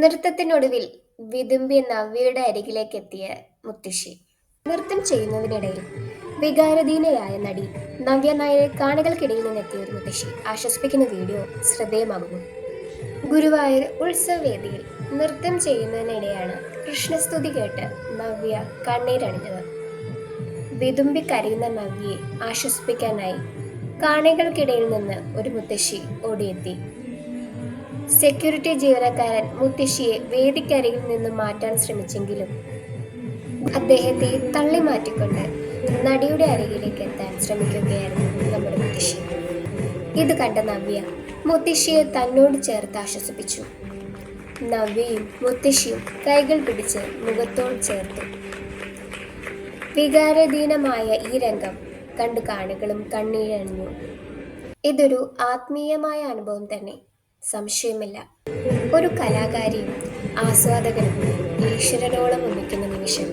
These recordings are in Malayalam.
നൃത്തത്തിനൊടുവിൽ വിതുമ്പി നവ്യയുടെ അരികിലേക്ക് എത്തിയ മുത്തശ്ശി. നൃത്തം ചെയ്യുന്നതിനിടയിൽ വികാരധീനയായ നടി നവ്യ നായരെ കാണികൾക്കിടയിൽ നിന്നെത്തിയ ഒരു മുത്തശ്ശി ആശ്വസിപ്പിക്കുന്ന വീഡിയോ ശ്രദ്ധേയമാകുന്നു. ഗുരുവായൂർ ഉത്സവവേദിയിൽ നൃത്തം ചെയ്യുന്നതിനിടെയാണ് കൃഷ്ണസ്തുതി കേട്ട് നവ്യ കണ്ണീരണിഞ്ഞത്. വിതുമ്പി കരയുന്ന നവ്യയെ ആശ്വസിപ്പിക്കാനായി കാണികൾക്കിടയിൽ നിന്ന് ഒരു മുത്തശ്ശി ഓടിയെത്തി. സെക്യൂരിറ്റി ജീവനക്കാരൻ മുത്തശ്ശിയെ വേദിക്കരികിൽ നിന്ന് മാറ്റാൻ ശ്രമിച്ചെങ്കിലും അദ്ദേഹത്തെ തള്ളി മാറ്റിക്കൊണ്ട് നടിയുടെ അരികിലേക്ക് എത്താൻ ശ്രമിക്കുകയായിരുന്നു നമ്മുടെ മുത്തശ്ശി. ഇത് കണ്ട നവ്യ മുത്തശ്ശിയെ തന്നോട് ചേർത്ത് ആശ്വസിപ്പിച്ചു. നവ്യയും മുത്തശ്ശിയും കൈകൾ പിടിച്ച് മുഖത്തോട് ചേർത്തു. വികാരധീനമായ ഈ രംഗം കണ്ടു കാണികളും കണ്ണീരണിഞ്ഞു. ഇതൊരു ആത്മീയമായ അനുഭവം തന്നെ. സംശയമില്ല. ഒരു കലാകാരി ആസ്വാദകനും ഈശ്വരനോളം ഒന്നിക്കുന്ന നിമിഷം.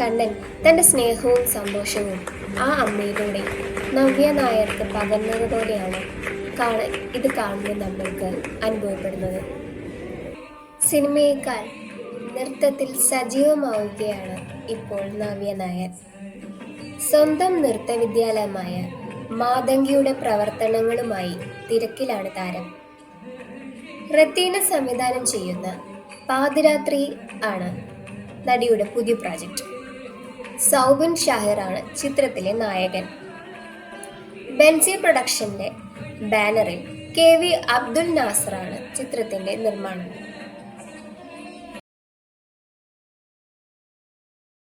കണ്ണൻ തന്റെ സ്നേഹവും സന്തോഷവും ആ അമ്മയിലൂടെ നവ്യ നായർക്ക് പകർന്നതുപോലെയാണ് കാണ ഇത് കാണുന്ന നമ്മൾക്ക് അനുഭവപ്പെടുന്നത്. സിനിമയേക്കാൾ നൃത്തത്തിൽ സജീവമാവുകയാണ് ഇപ്പോൾ നവ്യ നായർ. സ്വന്തം നൃത്തവിദ്യാലയമായ മാതങ്കിയുടെ പ്രവർത്തനങ്ങളുമായി തിരക്കിലാണ് താരം. റത്തീന സംവിധാനം ചെയ്യുന്ന പാതിരാത്രി ആണ് നടിയുടെ പുതിയ പ്രോജക്റ്റ്. സൗബിൻ ഷാഹിറാണ് ചിത്രത്തിലെ നായകൻ. ബെൻസി പ്രൊഡക്ഷന്റെ ബാനറിൽ കെ വി അബ്ദുൽ നാസറാണ് ചിത്രത്തിന്റെ നിർമ്മാണം.